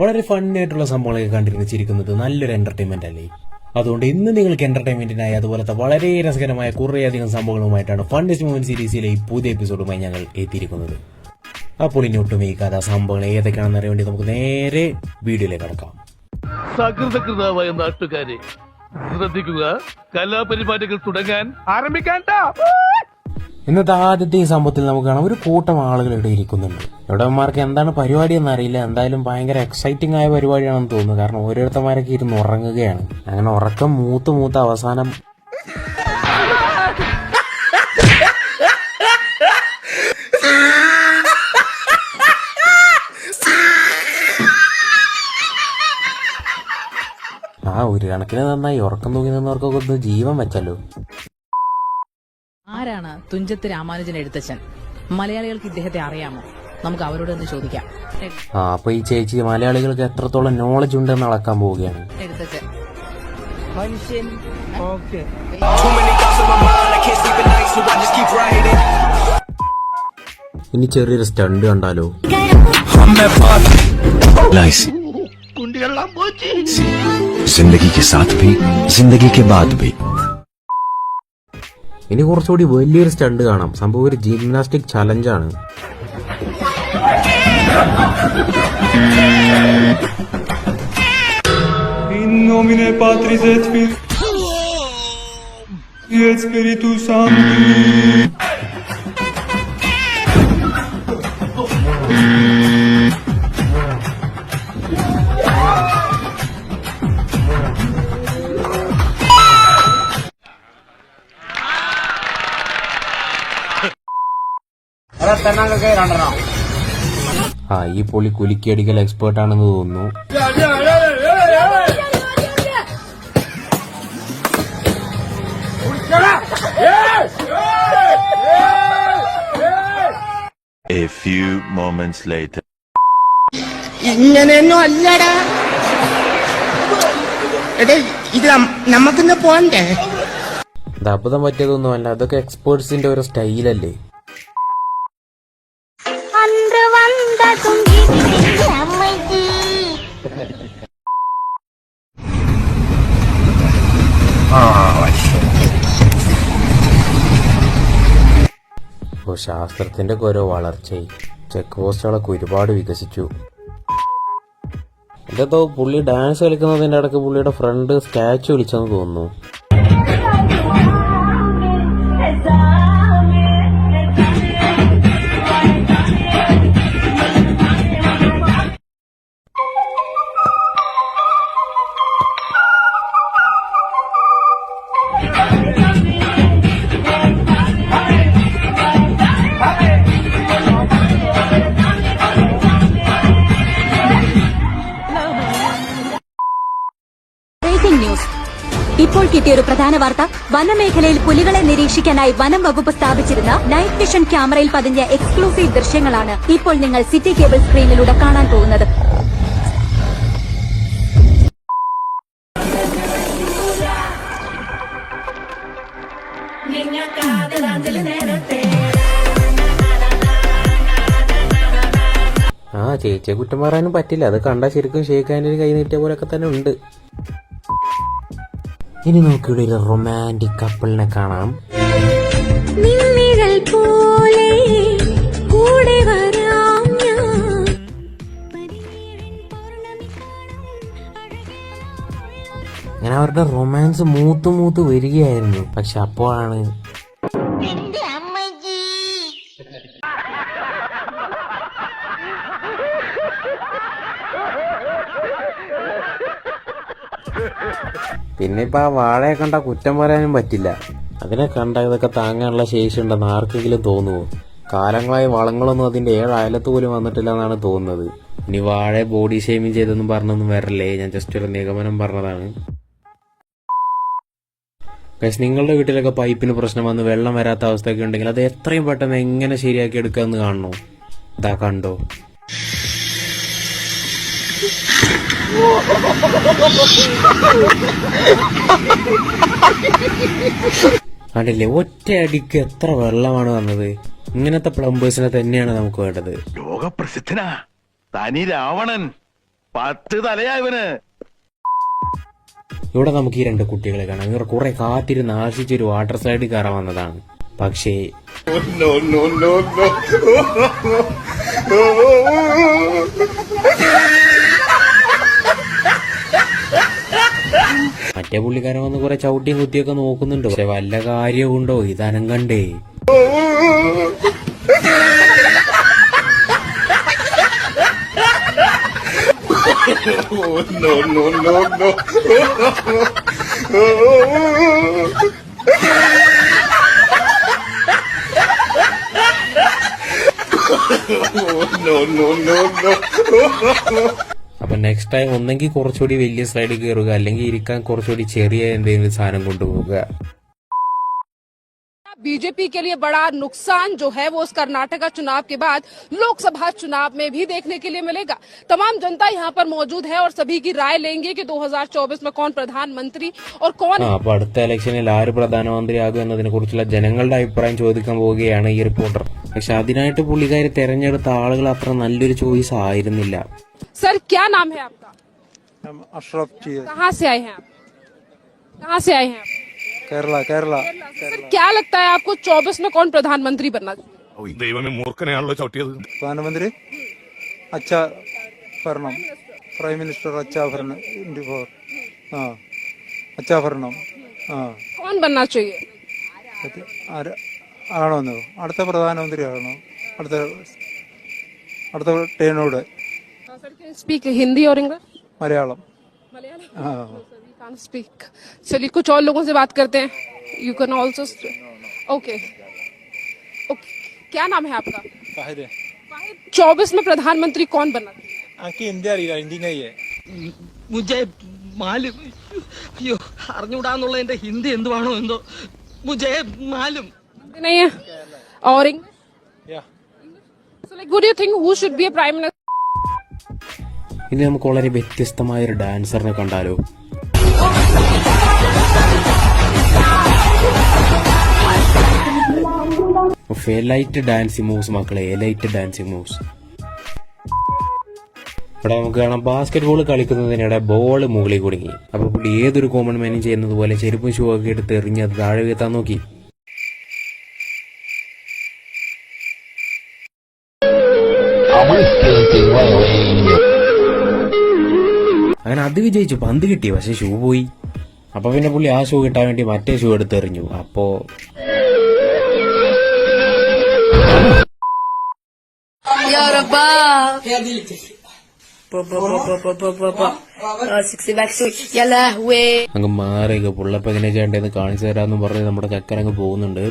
വളരെ ഫണ്ണായിട്ടുള്ള സംഭവങ്ങളൊക്കെ കണ്ടിരുന്ന് ചിരിക്കുന്നത്. നല്ലൊരു എന്റർടൈൻമെന്റ് അല്ലേ? അതുകൊണ്ട് ഇന്ന് നിങ്ങൾക്ക് എന്റർടൈൻമെന്റിനായി അതുപോലത്തെ വളരെ രസകരമായ കുറേയധികം സംഭവങ്ങളുമായിട്ടാണ് ഫണ്ടിസ്റ്റ് മൂവൻ സീരീസിലെ ഈ പുതിയ എപ്പിസോഡുമായി ഞങ്ങൾ എത്തിയിരിക്കുന്നത്. അപ്പോൾ ഇനി ഒട്ടും ഈ കഥ സംഭവങ്ങൾ ഏതൊക്കെയാണെന്ന് അറിയാൻ വേണ്ടി നമുക്ക് നേരെ വീഡിയോയിലേക്ക് കടക്കാം. സകൃതകൃതാവായ നാട്ടുകാരെ ശ്രദ്ധിക്കുക. കലാപരിപാടികൾ തുടങ്ങാൻ ആരംഭിക്കാൻ ഇന്നത്തെ ആദ്യത്തെ ഈ സംഭവത്തിൽ നമുക്ക് കാണാം. ഒരു കൂട്ടം ആളുകൾ ഇവിടെ ഇരിക്കുന്നുണ്ട്. ഇവിടെമാർക്ക് എന്താണ് പരിപാടി എന്ന് അറിയില്ല എന്തായാലും ഭയങ്കര എക്സൈറ്റിംഗ് ആയ പരിപാടിയാണെന്ന് തോന്നുന്നു. കാരണം ഓരോരുത്തന്മാരൊക്കെ ഇരുന്ന് ഉറങ്ങുകയാണ്. അങ്ങനെ ഉറക്കം മൂത്ത് മൂത്ത് അവസാനം ആ ഒരു കണക്കിന് നന്നായി ഉറക്കം തൂങ്ങി നിന്നവർക്കൊക്കെ ജീവൻ വെച്ചല്ലോ. തുഞ്ചത്ത് രാമാനുജൻ എഴുത്തച്ഛൻ മലയാളികൾക്ക് ഇദ്ദേഹത്തെ അറിയാമോ നമുക്ക് അവരോട് ഒന്ന് ചോദിക്കാം എ- ആ അപ്പൊ ഈ ചേച്ചി മലയാളികൾക്ക് എത്രത്തോളം നോളജ് ഉണ്ടെന്ന് അളക്കാൻ പോവുകയാണ് എഴുത്തച്ഛൻ മനുഷ്യൻ Too many thoughts on my mind, I can't sleep at night, so I just keep writing. ഇനി ചെറിയൊരു സ്റ്റണ്ട് കണ്ടാലോ लाइस जिंदगी के साथ भी जिंदगी के बाद भी ഇനി കുറച്ചുകൂടി വലിയൊരു സ്റ്റണ്ട് കാണാം സംഭവം ഒരു ജിംനാസ്റ്റിക് ചലഞ്ച് ആണ് Yes, spiritus sanctus. ഈ പൊളി കുലുക്കിയടിക്കൽ എക്സ്പേർട്ട് ആണെന്ന് തോന്നുന്നു. A few moments later. ഇങ്ങനെയൊന്നും അല്ലടാ. എടേ ഇത് നമുക്കിന്ന് പോണ്ടേ? ഇത് അബദ്ധം പറ്റിയതൊന്നുമല്ല അതൊക്കെ എക്സ്പേർട്സിന്റെ ഒരു സ്റ്റൈലല്ലേ ഓ ശാസ്ത്രത്തിന്റെ ഓരോ വളർച്ചയായി ചെക്ക് പോസ്റ്റുകളൊക്കെ ഒരുപാട് വികസിച്ചു. ഇതെന്തോ പുള്ളി ഡാൻസ് കളിക്കുന്നതിന്റെ ഇടയ്ക്ക് പുള്ളിയുടെ ഫ്രണ്ട് സ്റ്റാച്ചു വിളിച്ചെന്ന് തോന്നുന്നു. ഇപ്പോൾ കിട്ടിയ ഒരു പ്രധാന വാർത്ത. വനമേഖലയിൽ പുലികളെ നിരീക്ഷിക്കാനായി വനം വകുപ്പ് സ്ഥാപിച്ചിരുന്ന നൈറ്റ് വിഷൻ ക്യാമറയിൽ പതിഞ്ഞ എക്സ്ക്ലൂസീവ് ദൃശ്യങ്ങളാണ് ഇപ്പോൾ നിങ്ങൾ സിറ്റി കേബിൾ സ്ക്രീനിലൂടെ കാണാൻ പോകുന്നത്. ആ ചേച്ചിയെ കുറ്റം പറയാനും പറ്റില്ല. അത് കണ്ടാൽ ശരിക്കും ഷേഖാന്റെ കൈ നീട്ടിയ പോലൊക്കെ തന്നെ ഉണ്ട്. ഇനി നോക്കിയുടെ ഒരു റൊമാന്റിക് കപ്പിളിനെ കാണാം. അങ്ങനെ അവരുടെ റൊമാൻസ് മൂത്ത് മൂത്ത് വരികയായിരുന്നു. പക്ഷെ അപ്പോഴാണ് പിന്നെ ഇപ്പൊ ആ വാഴയെ കണ്ട കുറ്റം പറയാനും പറ്റില്ല. അതിനെ കണ്ട ഇതൊക്കെ താങ്ങാനുള്ള ശേഷി ഉണ്ടെന്ന് ആർക്കെങ്കിലും തോന്നുമോ കാലങ്ങളായി വളങ്ങളൊന്നും അതിന്റെ ഏഴ് അയലത്ത് പോലും വന്നിട്ടില്ല എന്നാണ് തോന്നുന്നത്. ഇനി വാഴ ബോഡി ഷേമിങ് ചെയ്തൊന്നും പറഞ്ഞൊന്നും വരല്ലേ? ഞാൻ ജസ്റ്റ് ഒരു നിഗമനം പറഞ്ഞതാണ്. പക്ഷെ നിങ്ങളുടെ വീട്ടിലൊക്കെ പൈപ്പിന് പ്രശ്നം വന്ന് വെള്ളം വരാത്ത അവസ്ഥയൊക്കെ ഉണ്ടെങ്കിൽ അത് എത്രയും പെട്ടെന്ന് എങ്ങനെ ശരിയാക്കി എടുക്കാമെന്ന് കാണണോ? ഇതാ കണ്ടോ? കണ്ടില്ലേ ഒറ്റ അടിക്ക് എത്ര വെള്ളമാണ് വന്നത്? ഇങ്ങനത്തെ പ്ലംബേഴ്സിനെ തന്നെയാണ് നമുക്ക് വേണ്ടത്. ലോകപ്രസിദ്ധനാ. തനി രാവണൻ. പത്ത് തലയാ ഇവന്. ഇവിടെ നമുക്ക് ഈ രണ്ട് കുട്ടികളെ കാണാം. ഇവർ കുറെ കാത്തിരുന്ന് ആശിച്ചൊരു വാട്ടർ സൈഡ് കയറാൻ വന്നതാണ്. പക്ഷേ മറ്റേ പുള്ളിക്കാരൻ വന്ന് കുറെ ചവിട്ടിയും കുത്തിയൊക്കെ നോക്കുന്നുണ്ട്. പക്ഷെ വല്ല കാര്യമുണ്ടോ ഇതനം കണ്ടേ. അപ്പൊ നെക്സ്റ്റ് ടൈം ഒന്നെങ്കിൽ കുറച്ചുകൂടി വലിയ സ്ലൈഡിൽ കയറുക അല്ലെങ്കിൽ ഇരിക്കാൻ കുറച്ചുകൂടി ചെറിയ എന്തെങ്കിലും സാധനം കൊണ്ടുപോകുക बीजेपी के लिए बड़ा नुकसान जो है वो उस कर्नाटका चुनाव के बाद लोकसभा चुनाव में भी देखने के लिए मिलेगा तमाम जनता यहाँ पर मौजूद है और सभी की राय लेंगे कि 2024 में कौन प्रधानमंत्री और कौन ആ അപ്പൊ അടുത്ത ഇലക്ഷനിൽ ആര് പ്രധാനമന്ത്രിയാകും എന്നതിനെ കുറിച്ചുള്ള ജനങ്ങളുടെ അഭിപ്രായം ചോദിക്കാൻ പോവുകയാണ് ഈ റിപ്പോർട്ടർ പക്ഷെ അതിനായിട്ട് പുള്ളിക്കാരി തെരഞ്ഞെടുത്ത ആളുകൾ അത്ര നല്ലൊരു ചോയ്സ് ആയിരുന്നില്ല सर क्या नाम है आपका अशरफ जी कहाँ से आए हैं आप कहाँ से आए हैं आप केरला केरला सर क्या लगता है आपको 24 में कौन प्रधानमंत्री बनना चाहिए ദൈവമേ മൂർഖനെയാണല്ലോ ചവിട്ടിയത് പ്രധാനമന്ത്രി അച്ഛാ ഭരണം പ്രൈം മിനിസ്റ്റർ അച്ഛാ ഭരണം ഇന്ത്യ ഫോർ ആ അച്ഛാ ഭരണം ആ कौन बनना चाहिए അത് ആര് ആണോന്ന് അടുത്ത പ്രധാനമന്ത്രി ആണോ അടുത്ത അടുത്ത ടേനോട് सर कैन स्पीक हिंदी और इंग्लिश മലയാളം मलयालम ആ कान स्पीक चलिए कुछ और लोगों से बात करते हैं you can also okay okay क्या नाम है आपका चौबीस में प्रधानमंत्री कौन बनना चाहिए എനിക്ക് ഹിന്ദി അറിയില്ല ഹിന്ദി കയ്യേ മുജെ മാലും അയ്യോ അറിഞ്ഞൂടാന്നുള്ള എന്റെ ഹിന്ദി എന്തുവാണോ എന്തോ മുജെ മാലും हिंदी नहीं है और English So like, who do you think who should be a prime minister? ഇനി നമുക്ക് വളരെ വ്യത്യസ്തമായ ഒരു ഡാൻസറിനെ കണ്ടാലോ? ലൈറ്റ് ഡാൻസിങ് മൂവ്സ് മക്കളെ ലൈറ്റ് ഡാൻസിങ് മൂവ്സ്. ഇവിടെ നമുക്ക് കാണാം ബാസ്കറ്റ് ബോൾ കളിക്കുന്നതിനിടെ ബോൾ മുകളിൽ കുടുങ്ങി. അപ്പൊ പുള്ളി ഏതൊരു കോമൺ മാനും ചെയ്യുന്നത് പോലെ ചെരുപ്പും ഷൂ ഒക്കെ എടുത്ത് എറിഞ്ഞ് അത് താഴെ വീഴ്ത്താൻ നോക്കി. അത് വിജയിച്ചു. പന്ത് കിട്ടി പക്ഷെ ഷൂ പോയി. അപ്പൊ പിന്നെ പുള്ളി ആ ഷൂ കിട്ടാൻ വേണ്ടി മറ്റേ ഷൂ എടുത്തെറിഞ്ഞു. അപ്പോ അങ്ങ് മാറിയൊക്കെ. പുള്ളപ്പ എങ്ങനെ ചെയ്യേണ്ടതെന്ന് കാണിച്ചു തരാന്ന് പറഞ്ഞ് നമ്മുടെ ചക്കൻ അങ്ങ് പോകുന്നുണ്ട്.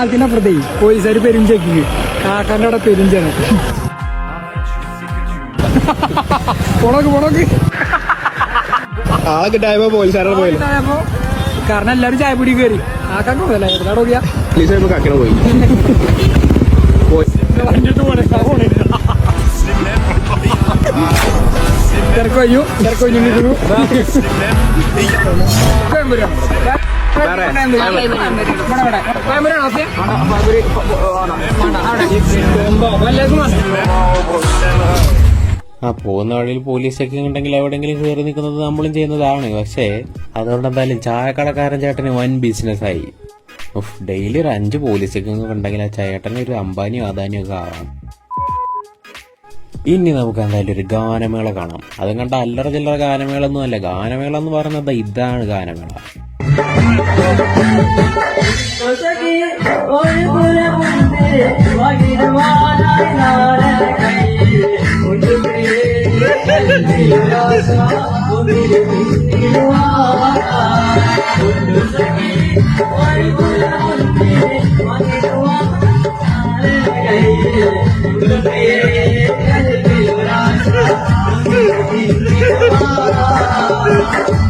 അതിനപ്പുറത്തേ പോലീസുകാർ പെരും ചെക്കിങ് കാക്കാന്റെ അവിടെ പെരും ജനം പോണക്ക് പൊണക്ക് ആളെ കിട്ടായപ്പോ പോലീസുകാരുടെ പോയി കാരണം എല്ലാരും ചായ പിടി കയറി. കാക്കാൻ പോയല്ലേ എവിടെ നോക്കിയാ പോലീസ് പോയി. പോയി. തിരക്കൊയ്യു തിരക്കൊയ്ഞ്ഞു ആ പോകുന്ന വഴിയിൽ പോലീസൊക്കെ ഉണ്ടെങ്കിൽ എവിടെയെങ്കിലും കയറി നിൽക്കുന്നത് നമ്മളും ചെയ്യുന്നതാണ്. പക്ഷേ അതുകൊണ്ട് എന്തായാലും ചായക്കടക്കാരൻ ചേട്ടന് വൻ ബിസിനസ്സായി ഉഫ് ഡെയിലി ഒരു അഞ്ച് പോലീസൊക്കെ ഉണ്ടെങ്കിൽ ആ ചേട്ടന് ഒരു അംബാനിയോ അദാനിയോ ഒക്കെ ആവാം. ഇനി നമുക്ക് എന്തായാലും ഒരു ഗാനമേള കാണാം. അതും കണ്ട അല്ലറ ചില്ലറ ഗാനമേള ഒന്നും അല്ല. ഗാനമേള എന്ന് പറയുന്നത് ഇതാണ് ഗാനമേള. Yeah. Thank you.